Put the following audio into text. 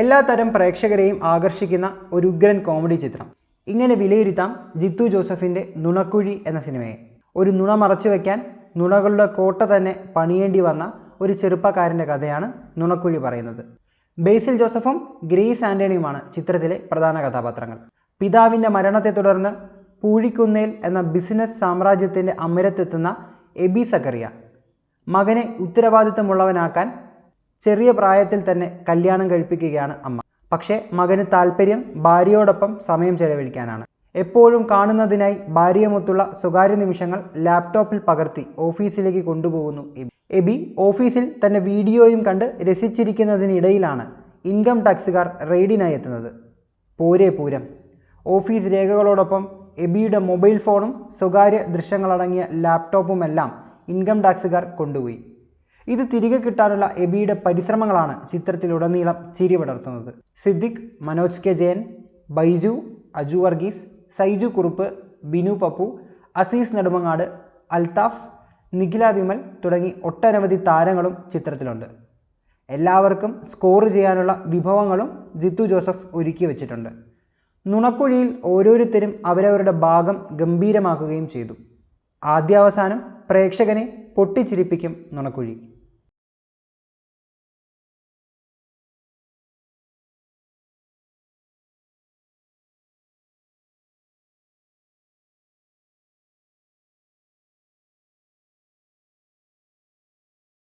എല്ലാ തരം പ്രേക്ഷകരെയും ആകർഷിക്കുന്ന ഒരു ഉഗ്രൻ കോമഡി ചിത്രം. ഇങ്ങനെ വിലയിരുത്താം ജിത്തു ജോസഫിന്റെ നുണക്കുഴി എന്ന സിനിമയെ. ഒരു നുണ മറച്ചു വയ്ക്കാൻ നുണകളുടെ കോട്ട തന്നെ പണിയേണ്ടി വന്ന ഒരു ചെറുപ്പക്കാരന്റെ കഥയാണ് നുണക്കുഴി പറയുന്നത്. ബേസിൽ ജോസഫും ഗ്രേസ് ആന്റണിയുമാണ് ചിത്രത്തിലെ പ്രധാന കഥാപാത്രങ്ങൾ. പിതാവിന്റെ മരണത്തെ തുടർന്ന് പൂഴിക്കുന്നേൽ എന്ന ബിസിനസ് സാമ്രാജ്യത്തിന്റെ അമരത്തെത്തുന്ന എബി സക്കറിയ. മകനെ ഉത്തരവാദിത്തമുള്ളവനാക്കാൻ ചെറിയ പ്രായത്തിൽ തന്നെ കല്യാണം കഴിപ്പിക്കുകയാണ് അമ്മ. പക്ഷേ മകന് താല്പര്യം ഭാര്യയോടൊപ്പം സമയം ചെലവഴിക്കാനാണ്. എപ്പോഴും കാണുന്നതിനായി ഭാര്യയുമൊത്തുള്ള സ്വകാര്യ നിമിഷങ്ങൾ ലാപ്ടോപ്പിൽ പകർത്തി ഓഫീസിലേക്ക് കൊണ്ടുപോകുന്നു എബി. എബി ഓഫീസിൽ തന്റെ വീഡിയോയും കണ്ട് രസിച്ചിരിക്കുന്നതിനിടയിലാണ് ഇൻകം ടാക്സുകാർ റെയ്ഡിനായി എത്തുന്നത്. പോരെ പൂരം. ഓഫീസ് രേഖകളോടൊപ്പം എബിയുടെ മൊബൈൽ ഫോണും സ്വകാര്യ ദൃശ്യങ്ങളടങ്ങിയ ലാപ്ടോപ്പുമെല്ലാം ഇൻകം ടാക്സുകാർ കൊണ്ടുപോയി. ഇത് തിരികെ കിട്ടാനുള്ള എബിയുടെ പരിശ്രമങ്ങളാണ് ചിത്രത്തിലുടനീളം ചിരി പടർത്തുന്നത്. സിദ്ദിഖ് മനോജ് കെ ജയൻ ബൈജു അജു വർഗീസ് സൈജു കുറുപ്പ് ബിനു പപ്പു അസീസ് നെടുമങ്ങാട് അൽതാഫ് നിഖില വിമൽ തുടങ്ങി ഒട്ടനവധി താരങ്ങളും ചിത്രത്തിലുണ്ട്. എല്ലാവർക്കും സ്കോർ ചെയ്യാനുള്ള വിഭവങ്ങളും ജിത്തു ജോസഫ് ഒരുക്കി വച്ചിട്ടുണ്ട്. നുണക്കുഴിയിൽ ഓരോരുത്തരും അവരവരുടെ ഭാഗം ഗംഭീരമാക്കുകയും ചെയ്തു. ആദ്യാവസാനം പ്രേക്ഷകനെ പൊട്ടിച്ചിരിപ്പിക്കും നുണക്കുഴി.